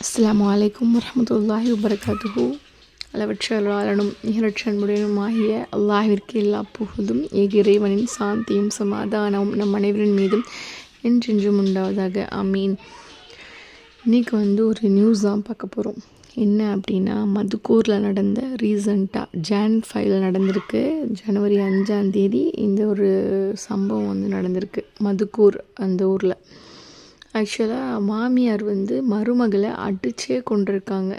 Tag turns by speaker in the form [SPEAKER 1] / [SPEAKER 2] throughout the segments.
[SPEAKER 1] அஸ்ஸலாமு அலைக்கும் வரஹ்மத்துல்லாஹி வபரகாத்துஹு அளவற்றாளனும் நிகரற்றன்புடனுமாகிய அல்லாஹிற்கு எல்லா புகழும் இறைவனின் சாந்தியும் சமாதானமும் நம் அனைவரின் மீதும் என்றென்றும் உண்டாவதாக அமீன் இன்றைக்கி வந்து ஒரு நியூஸ் தான் பார்க்க போகிறோம் என்ன அப்படின்னா மதுக்கூரில் நடந்த ரீசண்டாக ஜான் ஃபைவ்ல நடந்திருக்கு. ஜனவரி அஞ்சாம் தேதி இந்த ஒரு சம்பவம் வந்து நடந்திருக்கு மதுக்கூர் அந்த ஊரில். ஆக்சுவலாக மாமியார் வந்து மருமகளை அடிச்சே கொண்டிருக்காங்க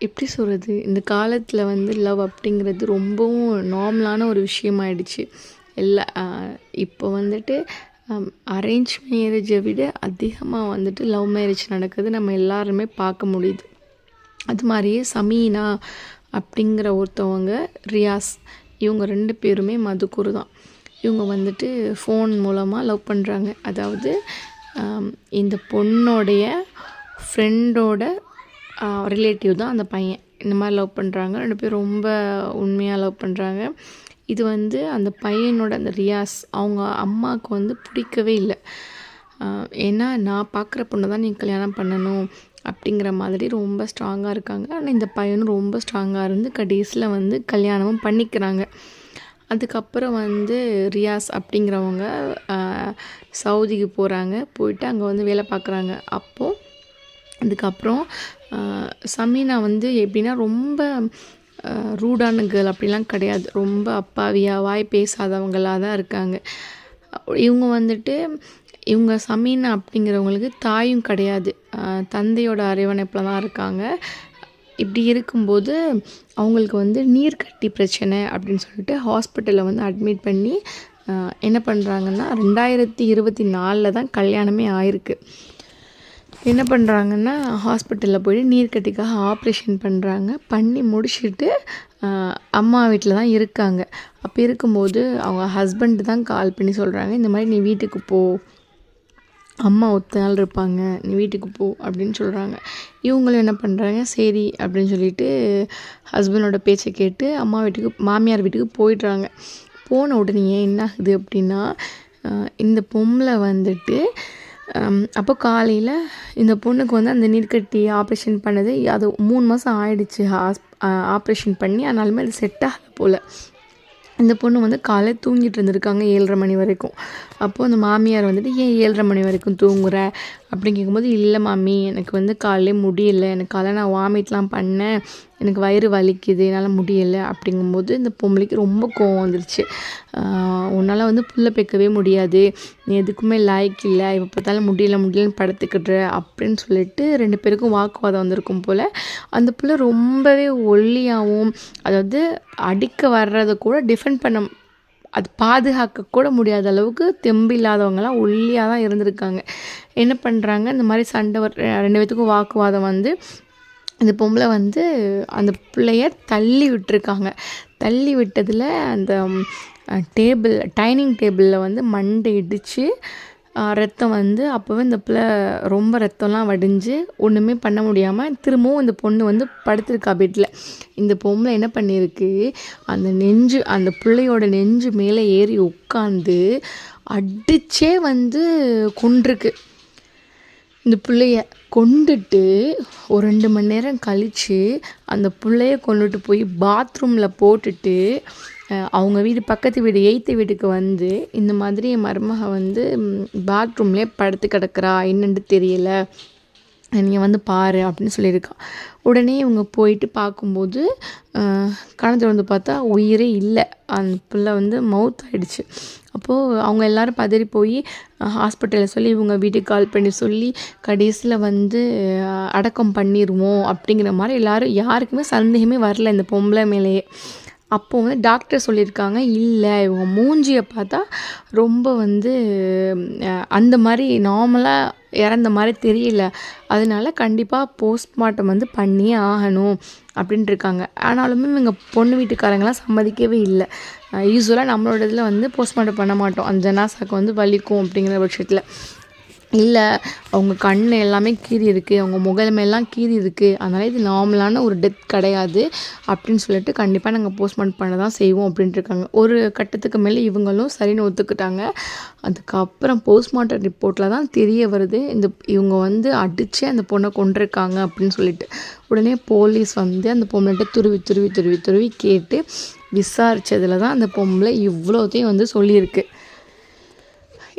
[SPEAKER 1] எப்படி சொல்கிறது இந்த காலத்தில் வந்து லவ் அப்படிங்கிறது ரொம்பவும் நார்மலான ஒரு விஷயமாயிடுச்சு. எல்லா இப்போ வந்துட்டு அரேஞ்ச் மேரேஜை விட அதிகமாக வந்துட்டு லவ் மேரேஜ் நடக்குது. நம்ம எல்லாருமே பார்க்க முடியுது. அது மாதிரியே சமீனா அப்படிங்கிற ஒருத்தவங்க ரியாஸ் இவங்க ரெண்டு பேருமே மதுக்குரு தான் இவங்க வந்துட்டு ஃபோன் மூலமாக லவ் பண்ணுறாங்க அதாவது இந்த பொண்ணோடைய ஃப்ரெண்டோட ரிலேட்டிவ் தான் அந்த பையன். இந்த மாதிரி லவ் பண்ணுறாங்க ரெண்டு பேரும் ரொம்ப உண்மையாக லவ் பண்ணுறாங்க இது வந்து அந்த பையனோட அந்த ரியாஸ் அவங்க அம்மாவுக்கு வந்து பிடிக்கவே இல்லை. ஏன்னா நான் பார்க்குற பொண்ணை தான் நீ கல்யாணம் பண்ணணும் அப்படிங்கிற மாதிரி ரொம்ப ஸ்ட்ராங்காக இருக்காங்க. ஆனால் இந்த பையனும் ரொம்ப ஸ்ட்ராங்காக இருந்து கடைசியில் வந்து கல்யாணமும் பண்ணிக்கிறாங்க. அதுக்கப்புறம் வந்து ரியாஸ் அப்படிங்கிறவங்க சவுதிக்கு போகிறாங்க போயிட்டு அங்கே வந்து வேலை பார்க்குறாங்க. அப்போது அதுக்கப்புறம் சமீனா வந்து எப்படின்னா ரொம்ப ரூடான கேர்ள் அப்படிலாம் கிடையாது. ரொம்ப அப்பாவியாக வாய் பேசாதவங்களாக தான் இருக்காங்க. இவங்க வந்துட்டு இவங்க சமீனா அப்படிங்கிறவங்களுக்கு தாயும் கிடையாது. தந்தையோட அரவணைப்பில் தான் இருக்காங்க. இப்படி இருக்கும்போது அவங்களுக்கு வந்து நீர் கட்டி பிரச்சனை அப்படின்னு சொல்லிட்டு ஹாஸ்பிட்டலில் வந்து அட்மிட் பண்ணி என்ன பண்ணுறாங்கன்னா ரெண்டாயிரத்தி இருபத்தி நாலில் தான் கல்யாணமே ஆயிருக்கு. என்ன பண்ணுறாங்கன்னா ஹாஸ்பிட்டலில் போய் நீர்க்கட்டிக்காக ஆப்ரேஷன் பண்ணுறாங்க பண்ணி முடிச்சுட்டு அம்மா வீட்டில் தான் இருக்காங்க. அப்போ இருக்கும்போது அவங்க ஹஸ்பண்ட் தான் கால் பண்ணி சொல்கிறாங்க இந்த மாதிரி நீ வீட்டுக்கு போ அம்மா ஒத்த நாள் இருப்பாங்க நீ வீட்டுக்கு போ அப்படின்னு சொல்கிறாங்க இவங்களும் என்ன பண்ணுறாங்க சரி அப்படின்னு சொல்லிட்டு ஹஸ்பண்டோட பேச்சை கேட்டு அம்மா வீட்டுக்கு மாமியார் வீட்டுக்கு போயிடுறாங்க. போன உடனே என்ன ஆகுது அப்படின்னா இந்த பொம்பளை வந்துட்டு அப்போ காலையில் இந்த பொண்ணுக்கு வந்து அந்த நீர்க்கட்டி ஆப்ரேஷன் பண்ணது அது மூணு மாதம் ஆயிடுச்சு ஹாஸ் ஆப்ரேஷன் பண்ணி ஆனாலுமே அது செட் ஆகலை போல். இந்த பொண்ணு வந்து காலையில் தூங்கிட்டு இருந்திருக்காங்க ஏழரை மணி வரைக்கும். அப்போது அந்த மாமியார் வந்துட்டு ஏன் ஏழரை மணி வரைக்கும் தூங்குற? அப்படி கேட்கும்போது இல்லை மாமி எனக்கு வந்து காலையிலே முடியலை. எனக்கு காலை நான் வாமிட்லாம் பண்ணேன். எனக்கு வயிறு வலிக்குது. என்னால் முடியலை. அப்படிங்கும்போது இந்த பொம்பளைக்கு ரொம்ப கோவம் வந்துருச்சு. உன்னால் வந்து புல்லை பெக்கவே முடியாது. நீ எதுக்குமே லாய்க் இல்லை. இப்போ பார்த்தாலும் முடியல முடியலன்னு படுத்துக்கிட்டுற அப்படின்னு சொல்லிட்டு ரெண்டு பேருக்கும் வாக்குவாதம் வந்திருக்கும் போல் அந்த புள்ள ரொம்பவே ஒல்லியாகவும் அதாவது அடிக்க வர்றதை கூட டிஃபெண்ட் பண்ண அது பாதுகாக்க கூட முடியாத அளவுக்கு தெம்பு இல்லாதவங்களாம் ஒல்லியாக தான் இருந்திருக்காங்க. என்ன பண்ணுறாங்க இந்த மாதிரி சண்டை ரெண்டு பேத்துக்கும் வாக்குவாதம் வந்து இந்த பொம்பளை வந்து அந்த பிள்ளைய தள்ளி விட்டுருக்காங்க. தள்ளி விட்டதில் அந்த டேபிள் டைனிங் டேபிளில் வந்து மண்டை இடித்து ரத்தம் வந்து அப்போவே இந்த பிள்ளை ரொம்ப ரத்தம்லாம் வடிஞ்சு ஒன்றுமே பண்ண முடியாமல் திரும்பவும் இந்த பொண்ணு வந்து படுத்திருக்கா பெட்டில் இந்த பொம்பளை என்ன பண்ணியிருக்கு? அந்த நெஞ்சு அந்த பிள்ளையோட நெஞ்சு மேலே ஏறி உட்காந்து அடித்தே வந்து கொண்டிருக்கு இந்த பிள்ளைய கொண்டுட்டு ஒரு ரெண்டு மணி நேரம் கழித்து அந்த பிள்ளைய கொண்டுட்டு போய் பாத்ரூமில் போட்டுட்டு அவங்க வீடு பக்கத்து வீடு எய்த்து வீட்டுக்கு வந்து இந்த மாதிரி என் மருமக வந்து பாத்ரூம்லேயே படுத்து கிடக்குறா. என்னென்று தெரியல. நீங்கள் வந்து பாரு அப்படின்னு சொல்லியிருக்கா. உடனே இவங்க போயிட்டு பார்க்கும்போது கணத்தில் வந்து பார்த்தா உயிரே இல்லை. அந்த பிள்ளை வந்து மவுத் ஆகிடுச்சு அப்போது அவங்க எல்லோரும் பதறி போய் ஹாஸ்பிட்டலில் சொல்லி இவங்க வீட்டுக்கு கால் பண்ணி சொல்லி கடைசியில் வந்து அடக்கம் பண்ணிடுவோம் அப்படிங்கிற மாதிரி எல்லோரும் யாருக்குமே சந்தேகமே வரல இந்த பொம்பளை மேலேயே. அப்போது வந்து டாக்டர் சொல்லியிருக்காங்க இல்லை இவங்க மூஞ்சியை பார்த்தா ரொம்ப வந்து அந்த மாதிரி நார்மலாக இறந்த மாதிரி தெரியல. அதனால கண்டிப்பாக போஸ்ட்மார்ட்டம் வந்து பண்ணியே ஆகணும் அப்படின்ட்டுருக்காங்க ஆனாலுமே இவங்க பொண்ணு வீட்டுக்காரங்களாம் சம்மதிக்கவே இல்லை. யூஸ்வலாக நம்மளோட இதில் வந்து போஸ்ட்மார்ட்டம் பண்ண மாட்டோம். அந்த ஜனாசாக்கு வந்து வலிக்கும் அப்படிங்கிற பட்சத்தில். இல்லை அவங்க கண் எல்லாமே கீறி இருக்குது அவங்க முகமெல்லாம் கீறி இருக்குது அதனால் இது நார்மலான ஒரு டெத் கிடையாது அப்படின்னு சொல்லிட்டு கண்டிப்பாக நாங்கள் போஸ்ட்மார்ட்டம் பண்ண தான் செய்வோம் அப்படின்ட்டு இருக்காங்க ஒரு கட்டத்துக்கு மேலே இவங்களும் சரின்னு ஒத்துக்கிட்டாங்க. அதுக்கப்புறம் போஸ்ட்மார்ட்டம் ரிப்போர்ட்டில் தான் தெரிய வருது இந்த இவங்க வந்து அடித்து அந்த பொண்ணை கொண்டிருக்காங்க அப்படின்னு சொல்லிட்டு. உடனே போலீஸ் வந்து அந்த பொம்பளைகிட்ட துருவி துருவி துருவி துருவி கேட்டு விசாரித்ததில் தான் அந்த பொம்பளை இவ்வளோத்தையும் வந்து சொல்லியிருக்கு.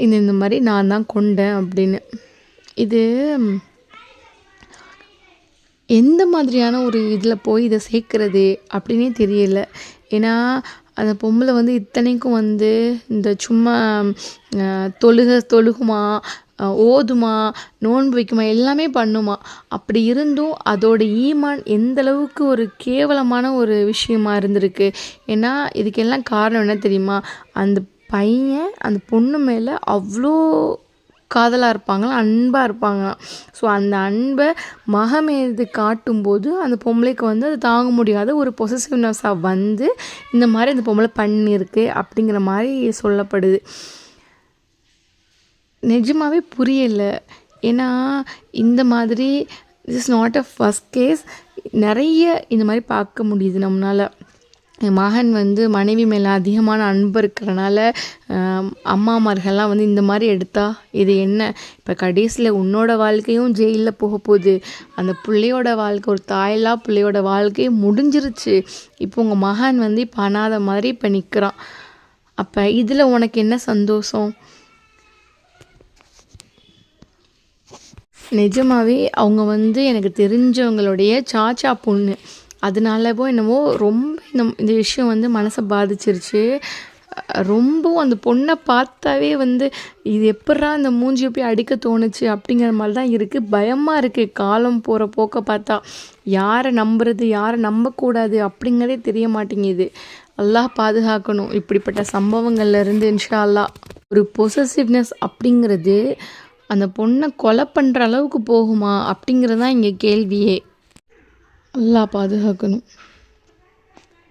[SPEAKER 1] இந்த இந்த மாதிரி நான் தான் கொண்டேன் அப்படின்னு. இது எந்த மாதிரியான ஒரு இதில் போய் இதை சேர்க்குறது அப்படின்னே தெரியல. ஏன்னா அந்த பொம்பளை வந்து இத்தனைக்கும் வந்து இந்த சும்மா தொழுக தொழுகுமா ஓதுமா நோன்பு வைக்குமா எல்லாமே பண்ணுமா. அப்படி இருந்தும் அதோட ஈமான் எந்த அளவுக்கு ஒரு கேவலமான ஒரு விஷயமா இருந்திருக்கு. ஏன்னா இதுக்கெல்லாம் காரணம் என்ன தெரியுமா? அந்த பையன் அந்த பொண்ணு மேலே அவ்வளோ காதலாக இருப்பாங்களாம் அன்பாக இருப்பாங்களாம் ஸோ அந்த அன்பை மக மீது காட்டும்போது அந்த பொம்பளைக்கு வந்து அது தாங்க முடியாத ஒரு பொசசிவ்னஸாக வந்து இந்த மாதிரி அந்த பொம்பளை பண்ணியிருக்கு அப்படிங்கிற மாதிரி சொல்லப்படுது. நிஜமாவே புரியலை. ஏன்னா இந்த மாதிரி this is not a first case நிறைய இந்த மாதிரி பார்க்க முடியுது நம்மளால். என் மகன் வந்து மனைவி மேலே அதிகமான அன்பு இருக்கிறனால அம்மாமார்கள்லாம் வந்து இந்த மாதிரி எடுத்தா இது என்ன? இப்போ கடைசியில் உன்னோட வாழ்க்கையும் ஜெயிலில் போக போகுது. அந்த பிள்ளையோட வாழ்க்கை ஒரு தாயில்லா பிள்ளையோட வாழ்க்கையும் முடிஞ்சிருச்சு. இப்போ உங்கள் மகன் வந்து இப்போ அனாத மாதிரி இப்போ நிற்கிறான் அப்போ இதில் உனக்கு என்ன சந்தோஷம்? நிஜமாகவே அவங்க வந்து எனக்கு தெரிஞ்சவங்களுடைய சாச்சா பொண்ணு. அதனாலவோ என்னவோ ரொம்ப இந்த இந்த விஷயம் வந்து மனசை பாதிச்சிருச்சு. ரொம்பவும் அந்த பொண்ணை பார்த்தாவே வந்து இது எப்பட்றா அந்த மூஞ்சியை போய் அடிக்க தோணுச்சு அப்படிங்கிற மாதிரி தான் இருக்குது பயமாக இருக்குது காலம் போகிற போக்க பார்த்தா யாரை நம்புறது யாரை நம்பக்கூடாது அப்படிங்கிறதே தெரிய மாட்டேங்குது. அல்லாஹ் பாதுகாக்கணும். இப்படிப்பட்ட சம்பவங்கள்லேருந்து இன்ஷா அல்லாஹ் ஒரு பொசசிவ்னஸ் அப்படிங்கிறது அந்த பொண்ணை கொலை பண்ணுற அளவுக்கு போகுமா அப்படிங்கிறது தான் இங்கே கேள்வியே. அல்லாஹ் பாதுகாக்கணும்.